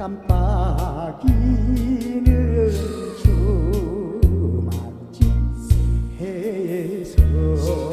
깜빡이는 수많지. 해에서.